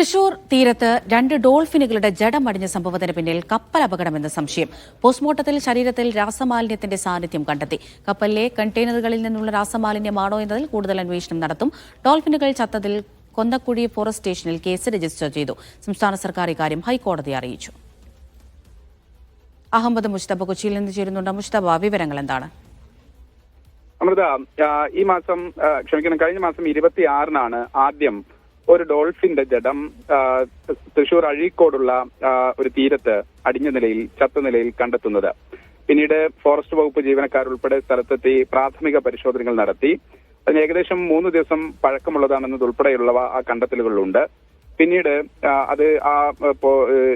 തൃശൂർ തീരത്ത് രണ്ട് ഡോൾഫിനുകളുടെ ജഡമടിഞ്ഞ സംഭവത്തിന് പിന്നിൽ കപ്പൽ അപകടമെന്ന സംശയം. പോസ്റ്റ്മോർട്ടത്തിൽ ശരീരത്തിൽ രാസമാലിന്യത്തിന്റെ സാന്നിധ്യം കണ്ടെത്തി. കപ്പലിലെ കണ്ടെയ്നറുകളിൽ നിന്നുള്ള രാസമാലിന്യമാണോ എന്നതിൽ കൂടുതൽ അന്വേഷണം നടത്തും. ഡോൾഫിനുകൾ ചത്തതിൽ കൊന്നക്കുഴി ഫോറസ്റ്റ് സ്റ്റേഷനിൽ കേസ് രജിസ്റ്റർ ചെയ്തു. സംസ്ഥാന സർക്കാർ ഇക്കാര്യം ഹൈക്കോടതിയെ അറിയിച്ചു. അഹമ്മദ് മുഷ്തബ കൊച്ചിയിൽ നിന്ന് ചേരുന്നുണ്ട്. മുഷ്തബ വിവരങ്ങൾ എന്താണ്? അമൃത ഈ മാസം ക്ഷമിക്കണം കഴിഞ്ഞ മാസം ഇരുപത്തിയാറിനാണ് ആദ്യം ഒരു ഡോൾഫിന്റെ ജഡം തൃശൂർ അഴീക്കോടുള്ള ഒരു തീരത്ത് അടിഞ്ഞ നിലയിൽ ചത്ത നിലയിൽ കണ്ടെത്തുന്നത്. പിന്നീട് ഫോറസ്റ്റ് വകുപ്പ് ജീവനക്കാർ ഉൾപ്പെടെ സ്ഥലത്തെത്തി പ്രാഥമിക പരിശോധനകൾ നടത്തി. അതിന് ഏകദേശം മൂന്ന് ദിവസം പഴക്കമുള്ളതാണെന്നതുൾപ്പെടെയുള്ളവ ആ കണ്ടെത്തലുകളിലുണ്ട്. പിന്നീട് അത് ആ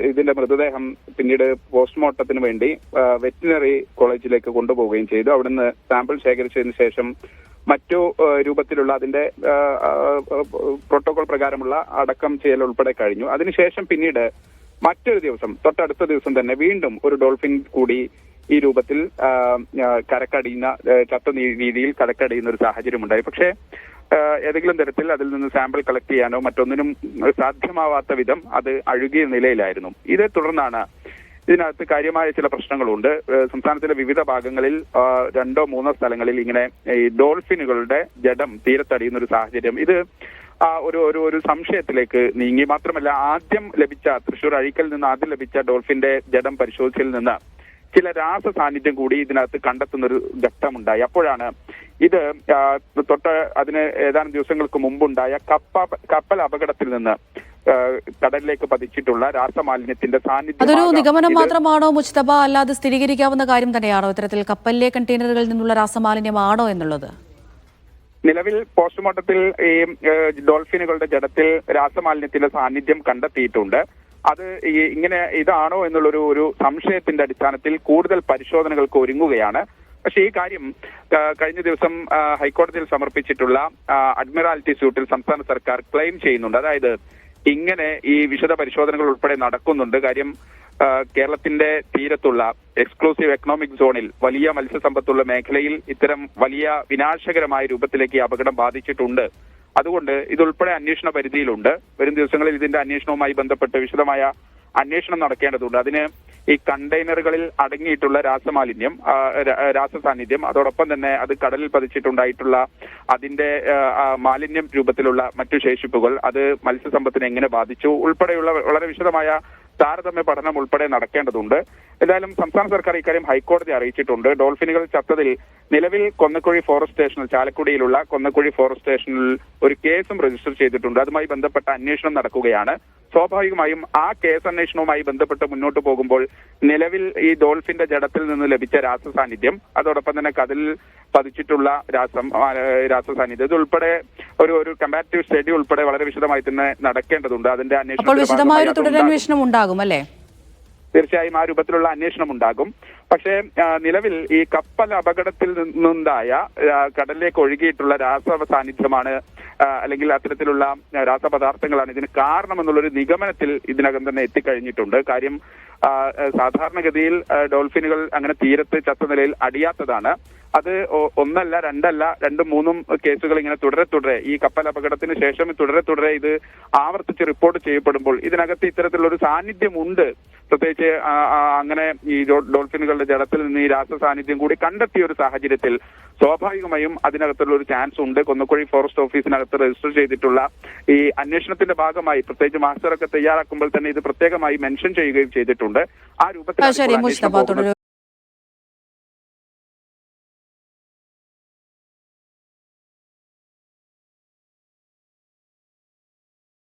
ഇതിന്റെ മൃതദേഹം പിന്നീട് പോസ്റ്റ്മോർട്ടത്തിന് വേണ്ടി വെറ്റിനറി കോളേജിലേക്ക് കൊണ്ടുപോവുകയും ചെയ്തു. അവിടുന്ന് സാമ്പിൾ ശേഖരിച്ചതിന് ശേഷം മറ്റു രൂപത്തിലുള്ള അതിന്റെ പ്രോട്ടോകോൾ പ്രകാരമുള്ള അടക്കം ചെയ്യൽ ഉൾപ്പെടെ കഴിഞ്ഞു. അതിനുശേഷം പിന്നീട് മറ്റൊരു ദിവസം തൊട്ടടുത്ത ദിവസം തന്നെ വീണ്ടും ഒരു ഡോൾഫിൻ കൂടി ഈ രൂപത്തിൽ കരക്കടിയുന്ന ചത്ത രീതിയിൽ കരക്കടിയുന്ന ഒരു സാഹചര്യം ഉണ്ടായി പക്ഷേ ഏതെങ്കിലും തരത്തിൽ അതിൽ നിന്ന് സാമ്പിൾ കളക്ട് ചെയ്യാനോ മറ്റൊന്നിനും സാധ്യമാവാത്ത വിധം അത് അഴുകിയ നിലയിലായിരുന്നു. ഇതേ തുടർന്നാണ് ഇതിനകത്ത് കാര്യമായ ചില പ്രശ്നങ്ങളുണ്ട്. സംസ്ഥാനത്തിലെ വിവിധ ഭാഗങ്ങളിൽ രണ്ടോ മൂന്നോ സ്ഥലങ്ങളിൽ ഇങ്ങനെ ഈ ഡോൾഫിനുകളുടെ ജഡം തീരത്തടിയുന്ന ഒരു സാഹചര്യം. ഇത് ഒരു ഒരു ഒരു സംശയത്തിലേക്ക് നീങ്ങി. മാത്രമല്ല ആദ്യം ലഭിച്ച തൃശൂർ അഴിക്കൽ നിന്ന് ആദ്യം ലഭിച്ച ഡോൾഫിന്റെ ജഡം പരിശോധിച്ചതിൽ നിന്ന് ചില രാസ സാന്നിധ്യം കൂടി ഇതിനകത്ത് കണ്ടെത്തുന്ന ഒരു ഘട്ടമുണ്ടായി. അപ്പോഴാണ് ഇത് തൊട്ട് അതിന് ഏതാനും ദിവസങ്ങൾക്ക് മുമ്പുണ്ടായ കപ്പ കപ്പൽ അപകടത്തിൽ നിന്ന് കടലിലേക്ക് പതിച്ചിട്ടുള്ള രാസമാലിന്യത്തിന്റെ സാന്നിധ്യം അതൊരു നിഗമനം മാത്രമാണോ മുസ്തബ അല്ലാതെ സ്ഥിരീകരിക്കാവുന്ന കാര്യം തന്നെയാണോ? ഇത്തരത്തിൽ കപ്പലിലെ കണ്ടെയ്നറുകളിൽ നിന്നുള്ള രാസമാലിന്യമാണോ എന്നുള്ളത്? നിലവിൽ പോസ്റ്റ്മോർട്ടത്തിൽ ഈ ഡോൾഫിനുകളുടെ ജഡത്തിൽ രാസമാലിന്യത്തിന്റെ സാന്നിധ്യം കണ്ടെത്തിയിട്ടുണ്ട്. അത് ഈ ഇങ്ങനെ ഇതാണോ എന്നുള്ളൊരു ഒരു സംശയത്തിന്റെ അടിസ്ഥാനത്തിൽ കൂടുതൽ പരിശോധനകൾക്ക് ഒരുങ്ങുകയാണ്. പക്ഷേ ഈ കാര്യം കഴിഞ്ഞ ദിവസം ഹൈക്കോടതിയിൽ സമർപ്പിച്ചിട്ടുള്ള അഡ്മിറാലിറ്റി സ്യൂട്ടിൽ സംസ്ഥാന സർക്കാർ ക്ലെയിം ചെയ്യുന്നുണ്ട്. അതായത് ഇങ്ങനെ ഈ വിശദ പരിശോധനകൾ ഉൾപ്പെടെ നടക്കുന്നുണ്ട്. കാര്യം കേരളത്തിന്റെ തീരത്തുള്ള എക്സ്ക്ലൂസീവ് എക്കണോമിക് സോണിൽ വലിയ മത്സ്യസമ്പത്തുള്ള മേഖലയിൽ ഇത്തരം വലിയ വിനാശകരമായ രൂപത്തിലേക്ക് അപകടം ബാധിച്ചിട്ടുണ്ട്. അതുകൊണ്ട് ഇതുൾപ്പെടെ അന്വേഷണ പരിധിയിലുണ്ട്. വരും ദിവസങ്ങളിൽ ഇതിന്റെ അന്വേഷണവുമായി ബന്ധപ്പെട്ട് വിശദമായ അന്വേഷണം നടക്കേണ്ടതുണ്ട്. അതിന് ഈ കണ്ടെയ്നറുകളിൽ അടങ്ങിയിട്ടുള്ള രാസമാലിന്യം രാസസാന്നിധ്യം രാസ സാന്നിധ്യം അതോടൊപ്പം തന്നെ അത് കടലിൽ പതിച്ചിട്ടുണ്ടായിട്ടുള്ള അതിന്റെ മാലിന്യം രൂപത്തിലുള്ള മറ്റു ശേഷിപ്പുകൾ അത് മത്സ്യസമ്പത്തിനെ എങ്ങനെ ബാധിച്ചു ഉൾപ്പെടെയുള്ള വളരെ വിശദമായ താരതമ്യ പഠനം ഉൾപ്പെടെ നടക്കേണ്ടതുണ്ട്. എന്തായാലും സംസ്ഥാന സർക്കാർ ഇക്കാര്യം ഹൈക്കോടതി അറിയിച്ചിട്ടുണ്ട്. ഡോൾഫിനുകൾ ചത്തതിൽ നിലവിൽ കൊന്നക്കുഴി ഫോറസ്റ്റ് സ്റ്റേഷനിൽ ചാലക്കുടിയിലുള്ള കൊന്നക്കുഴി ഫോറസ്റ്റ് സ്റ്റേഷനിൽ ഒരു കേസും രജിസ്റ്റർ ചെയ്തിട്ടുണ്ട്. അതുമായി ബന്ധപ്പെട്ട അന്വേഷണം നടക്കുകയാണ്. സ്വാഭാവികമായും ആ കേസ് അന്വേഷണവുമായി ബന്ധപ്പെട്ട് മുന്നോട്ട് പോകുമ്പോൾ നിലവിൽ ഈ ഡോൾഫിന്റെ ജഡത്തിൽ നിന്ന് ലഭിച്ച രാസ സാന്നിധ്യം അതോടൊപ്പം തന്നെ കടലിൽ പതിച്ചിട്ടുള്ള രാസം രാസ സാന്നിധ്യം ഇതുൾപ്പെടെ ഒരു ഒരു കമ്പാരിറ്റീവ് സ്റ്റഡി ഉൾപ്പെടെ വളരെ വിശദമായി തന്നെ നടക്കേണ്ടതുണ്ട്. അതിന്റെ അന്വേഷണം വിശദമായ ഒരു. തുടരന്വേഷണം ഉണ്ടാകും അല്ലേ? തീർച്ചയായും ആ രൂപത്തിലുള്ള അന്വേഷണം ഉണ്ടാകും. പക്ഷേ നിലവിൽ ഈ കപ്പൽ അപകടത്തിൽ നിന്നുണ്ടായ കടലിലേക്ക് ഒഴുകിയിട്ടുള്ള രാസ സാന്നിധ്യമാണ് അല്ലെങ്കിൽ അത്തരത്തിലുള്ള രാസപദാർത്ഥങ്ങളാണ് ഇതിന് കാരണമെന്നുള്ളൊരു നിഗമനത്തിൽ ഇതിനകം തന്നെ എത്തിക്കഴിഞ്ഞിട്ടുണ്ട്. കാര്യം സാധാരണഗതിയിൽ ഡോൾഫിനുകൾ അങ്ങനെ തീരത്ത് ചത്ത നിലയിൽ അടിയാത്തതാണ്. അത് ഒന്നല്ല രണ്ടല്ല രണ്ടും മൂന്നും കേസുകൾ ഇങ്ങനെ തുടരെ തുടരെ. ഈ കപ്പൽ അപകടത്തിന് ശേഷം തുടരെ തുടരെ ഇത് ആവർത്തിച്ച് റിപ്പോർട്ട് ചെയ്യപ്പെടുമ്പോൾ ഇതിനകത്ത് ഇത്തരത്തിലുള്ള ഒരു സാന്നിധ്യം ഉണ്ട് പ്രത്യേകിച്ച് അങ്ങനെ ഈ ഡോൾഫിനുകളുടെ ജലത്തിൽ നിന്ന് ഈ രാസ സാന്നിധ്യം കൂടി കണ്ടെത്തിയ ഒരു സാഹചര്യത്തിൽ സ്വാഭാവികമായും അതിനകത്തുള്ള ഒരു ചാൻസ് ഉണ്ട്. കൊന്നക്കുഴി ഫോറസ്റ്റ് ഓഫീസിനകത്ത് രജിസ്റ്റർ ചെയ്തിട്ടുള്ള ഈ അന്വേഷണത്തിന്റെ ഭാഗമായി പ്രത്യേകിച്ച് മാസ്റ്ററൊക്കെ തയ്യാറാക്കുമ്പോൾ തന്നെ ഇത് പ്രത്യേകമായി മെൻഷൻ ചെയ്യുകയും ചെയ്തിട്ടുണ്ട്. ആ രൂപത്തിൽ